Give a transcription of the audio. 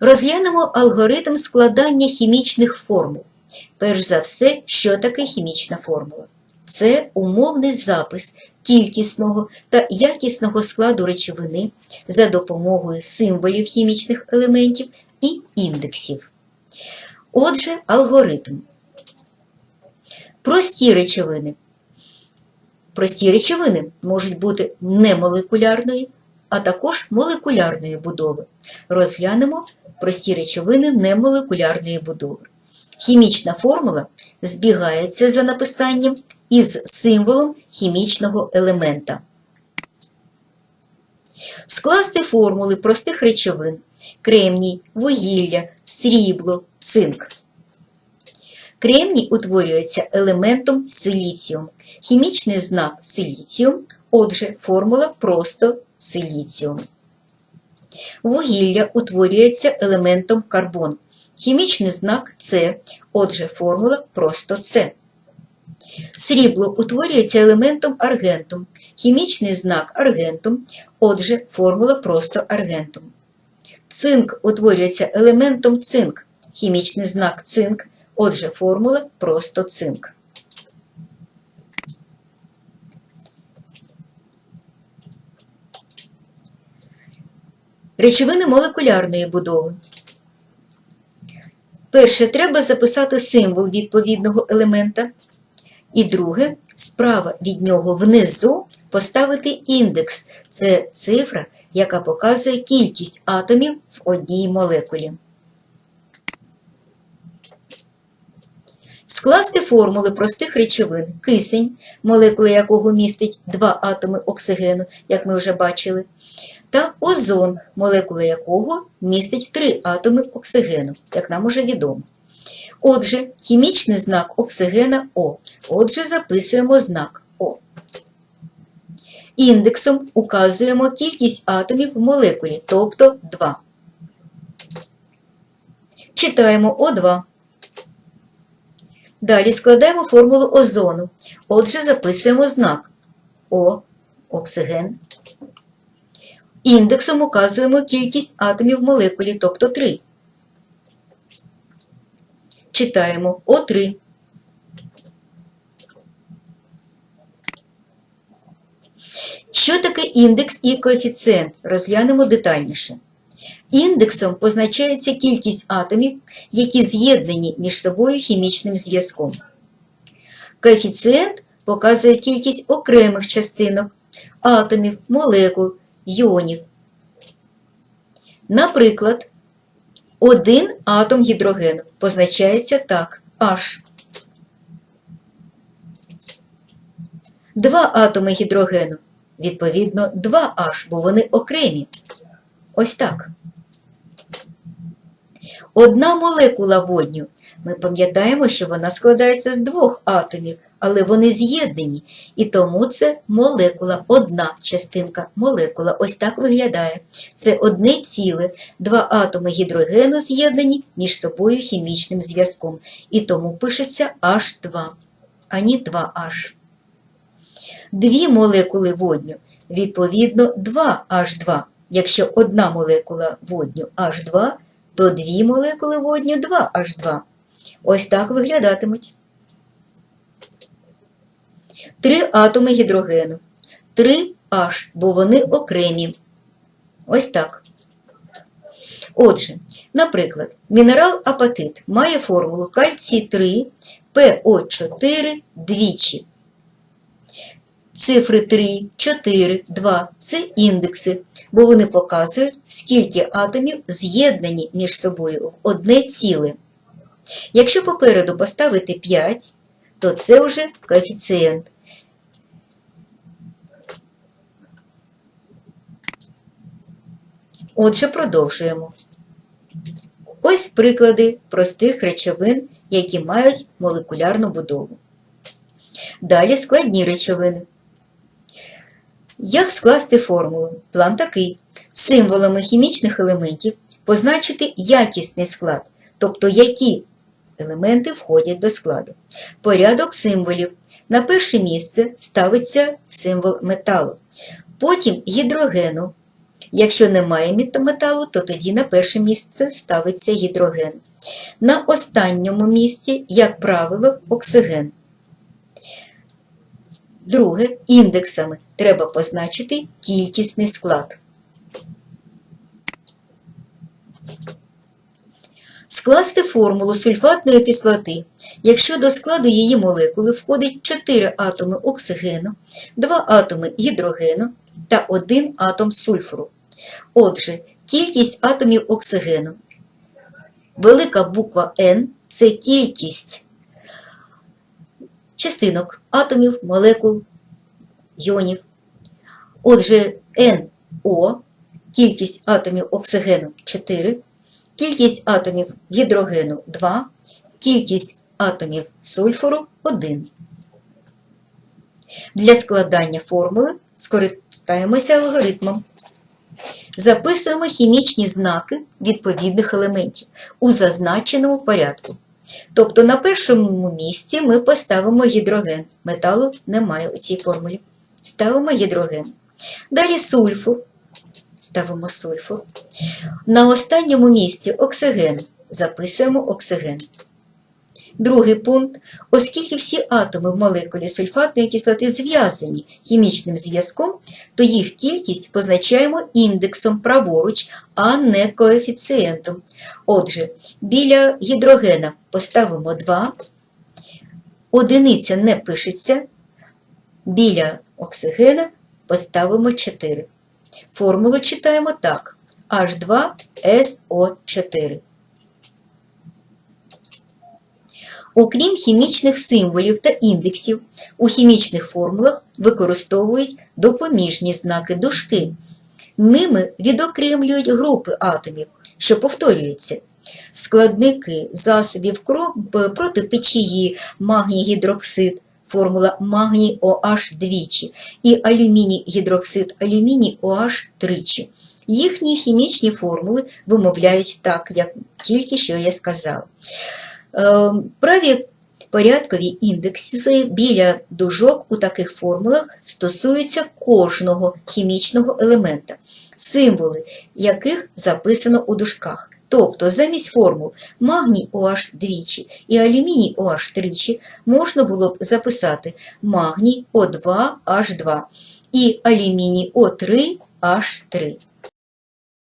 Розглянемо алгоритм складання хімічних формул. Перш за все, що таке хімічна формула? Це умовний запис кількісного та якісного складу речовини за допомогою символів хімічних елементів і індексів. Отже, алгоритм. Прості речовини. Прості речовини можуть бути немолекулярної, а також молекулярної будови. Розглянемо прості речовини немолекулярної будови. Хімічна формула збігається за написанням із символом хімічного елемента. Скласти формули простих речовин кремній, вугілля, срібло, цинк. Кремній утворюється елементом силіціум. Хімічний знак силіціум, отже, формула просто силіціум. Вугілля утворюється елементом карбон. Хімічний знак С, отже, формула просто С. Срібло утворюється елементом аргентум. Хімічний знак аргентум, отже, формула просто аргентум. Цинк утворюється елементом цинк. Хімічний знак цинк, отже, формула просто цинк. Речовини молекулярної будови. Перше, треба записати символ відповідного елемента. І друге, справа від нього внизу поставити індекс. Це цифра, яка показує кількість атомів в одній молекулі. Скласти формули простих речовин кисень, молекула якого містить два атоми оксигену, як ми вже бачили, та озон, молекула якого містить три атоми оксигену, як нам уже відомо. Отже, хімічний знак оксигена О. Отже, записуємо знак О. Індексом указуємо кількість атомів в молекулі, тобто 2. Читаємо О2. Далі складаємо формулу озону. Отже, записуємо знак О, оксиген. Індексом указуємо кількість атомів в молекулі, тобто 3. Читаємо О3. Що таке індекс і коефіцієнт? Розглянемо детальніше. Індексом позначається кількість атомів, які з'єднані між собою хімічним зв'язком. Коефіцієнт показує кількість окремих частинок, атомів, молекул, йонів. Наприклад, один атом гідрогену позначається так H. Два атоми гідрогену, відповідно, 2H, бо вони окремі. Ось так. Одна молекула водню. Ми пам'ятаємо, що вона складається з двох атомів, але вони з'єднані. І тому це молекула, одна частинка молекула. Ось так виглядає. Це одне ціле, два атоми гідрогену з'єднані між собою хімічним зв'язком. І тому пишеться H2, ані 2H. Дві молекули водню, відповідно, 2H2. Якщо одна молекула водню H2, то дві молекули водню 2H2. Ось так виглядатимуть. Три атоми гідрогену. 3H, бо вони окремі. Ось так. Отже, наприклад, мінерал апатит має формулу кальцій 3, ПО4 двічі. Цифри 3, 4, 2 це індекси, бо вони показують, скільки атомів з'єднані між собою в одне ціле. Якщо попереду поставити 5, то це вже коефіцієнт. Отже, продовжуємо. Ось приклади простих речовин, які мають молекулярну будову. Далі складні речовини. Як скласти формулу? План такий. Символами хімічних елементів позначити якісний склад, тобто які елементи входять до складу. Порядок символів. На перше місце ставиться символ металу, потім гідрогену, Якщо немає металу, то тоді на перше місце ставиться гідроген. На останньому місці, як правило, оксиген. Друге, індексами треба позначити кількісний склад. Скласти формулу сульфатної кислоти, якщо до складу її молекули входить 4 атоми оксигену, 2 атоми гідрогену та 1 атом сульфуру. Отже, кількість атомів оксигену. Велика буква N – це кількість частинок атомів, молекул, йонів. Отже, NO – кількість атомів оксигену 4, кількість атомів гідрогену 2, кількість атомів сульфуру 1. Для складання формули скористаємося алгоритмом. Записуємо хімічні знаки відповідних елементів у зазначеному порядку. Тобто на першому місці ми поставимо гідроген. Металу немає у цій формулі. Ставимо гідроген. Далі сульфур. Ставимо сульфур. На останньому місці оксиген. Записуємо оксиген. Другий пункт. Оскільки всі атоми в молекулі сульфатної кислоти зв'язані хімічним зв'язком, то їх кількість позначаємо індексом праворуч, а не коефіцієнтом. Отже, біля гідрогена поставимо 2, одиниця не пишеться, біля оксигена поставимо 4. Формулу читаємо так: H2SO4. Окрім хімічних символів та індексів, у хімічних формулах використовують допоміжні знаки дужки. Ними відокремлюють групи атомів, що повторюються. Складники засобів кро- проти печії, магній гідроксид, формула магній OH двічі і алюміній гідроксид, алюміній OH тричі. Їхні хімічні формули вимовляють так, як тільки що я сказала. Е, Праві порядкові індекси біля дужок у таких формулах стосуються кожного хімічного елемента, символи яких записано у дужках. Тобто замість формул магній OH двічі і алюміній OH тричі можна було б записати магній О2H2 і алюміній О3H3.